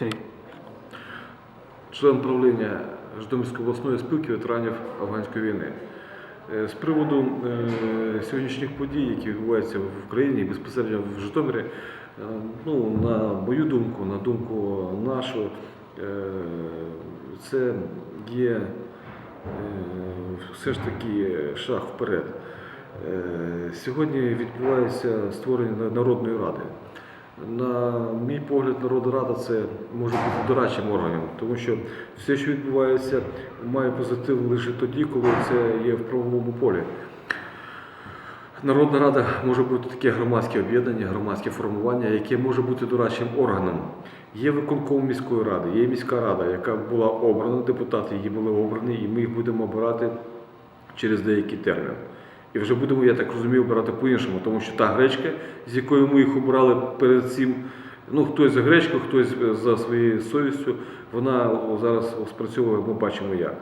Три. член правління Житомирської обласної спілки ветеранів афганської війни. Е, З приводу е, сьогоднішніх подій, які відбуваються в Україні, безпосередньо в Житомирі, е, ну, на мою думку, на думку нашу, це є все ж таки шаг вперед. Сьогодні відбувається створення Народної ради. На мій погляд, Народна Рада це може бути дорадчим органом, тому що все, що відбувається, має позитив лише тоді, коли це є в правовому полі. Народна рада може бути таке громадське об'єднання, громадське формування, яке може бути дорадчим органом. Є виконком міської ради, є міська рада, яка була обрана, депутати її були обрані, і ми їх будемо обирати через деякий термін. І вже будемо, я так розумію, обирати по-іншому, тому що та гречка, з якою ми їх обрали перед цим, ну хтось за гречку, хтось за своєю совістю, вона зараз спрацьовує, ми бачимо як.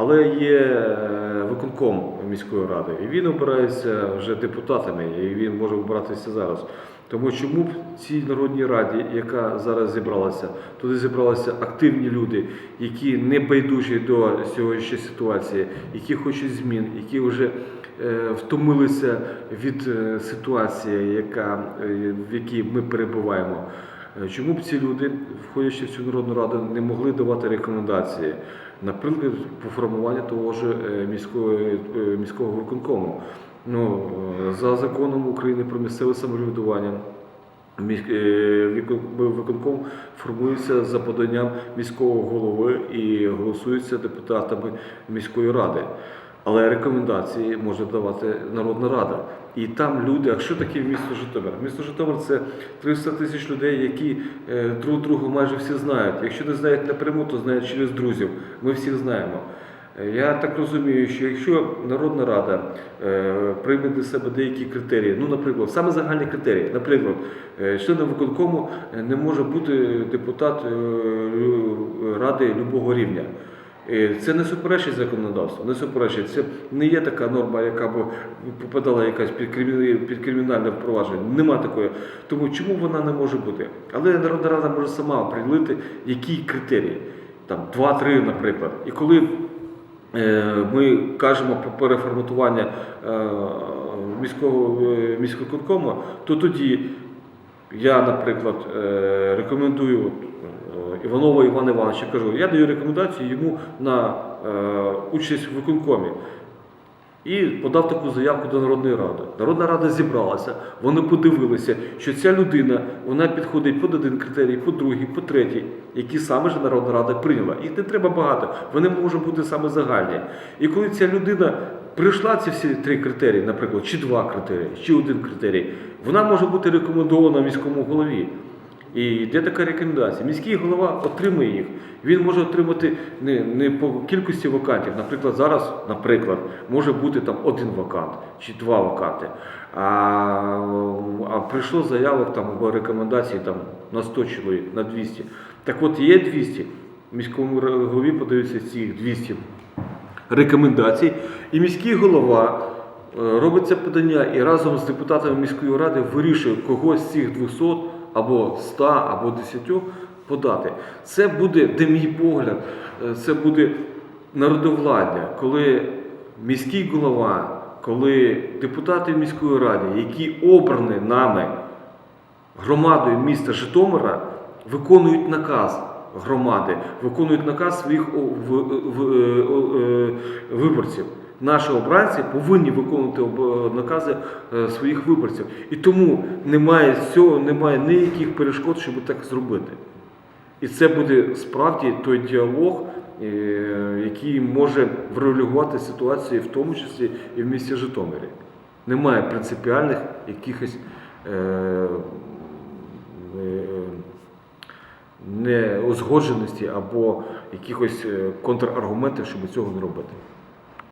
Але є е, виконком міської ради, і він обирається вже депутатами, і він може обиратися зараз. Тому чому б цій народній раді, яка зараз зібралася, туди зібралися активні люди, які не байдужі до сьогоднішньої ситуації, які хочуть змін, які вже е, втомилися від е, ситуації, яка, в якій ми перебуваємо. Чому б ці люди, входячи в цю народну раду, не могли давати рекомендації, наприклад, по формуванню того ж міського, е, міського виконкому? Ну, е, за законом України про місцеве самоврядування, е, виконком формується за поданням міського голови і голосується депутатами міської ради. Але рекомендації може давати Народна Рада. І там люди, а що таке місто Житомир? Місто Житомир це 300 тисяч людей, які е, друг друга майже всі знають. Якщо не знають напряму, то знають через друзів. Ми всіх знаємо. Е, Я так розумію, що якщо Народна Рада е, прийме для себе деякі критерії, ну, наприклад, саме загальні критерії, наприклад, членом виконкому не може бути депутат ради любого рівня. Це не суперечить законодавству, не суперечить. Це не є така норма, яка б попадала якась під кримі- під кримінальне впровадження. Нема такої. Тому чому вона не може бути? Але Народна Рада може сама оприділити, які критерії. Там 2-3, наприклад. І коли Е, Ми кажемо про переформатування е, міського е, міськвиконкому, то тоді я, наприклад, рекомендую Іванова Івана Івановича, кажу, я даю рекомендацію йому на е, участь в виконкомі. І подав таку заявку до Народної ради. Народна рада зібралася, вони подивилися, що ця людина вона підходить під один критерій, по другий, по третій, які саме ж Народна рада прийняла. Їх не треба багато, вони можуть бути саме загальні. І коли ця людина прийшла ці всі три критерії, наприклад, чи два критерії, чи один критерій, вона може бути рекомендована міському голові. І йде така рекомендація. Міський голова отримує їх. Він може отримати не, не по кількості вакантів. Наприклад, зараз, наприклад, може бути там один вакант чи два ваканти. А, а прийшло заявок там або рекомендацій там на 100 чоловік, на 200. Так от є 200. Міському голові подаються ці 200 рекомендацій, і міський голова е, робить це подання і разом з депутатами міської ради вирішує когось з цих 200 або 100, або 10 подати. Це буде, де мій погляд, е, це буде народовладдя, коли міський голова, коли депутати міської ради, які обрані нами, громадою міста Житомира виконують наказ громади, виконують наказ своїх е, е, виборців. Наші обранці повинні виконувати об- накази е, своїх виборців. І тому немає цього, немає ніяких перешкод, щоб так зробити. І це буде справді той діалог, е, який може врегулювати ситуацію, в тому числі і в місті Житомирі. Немає принципіальних якихось е, е, неузгодженості або якихось е, контраргументів, щоб цього не робити.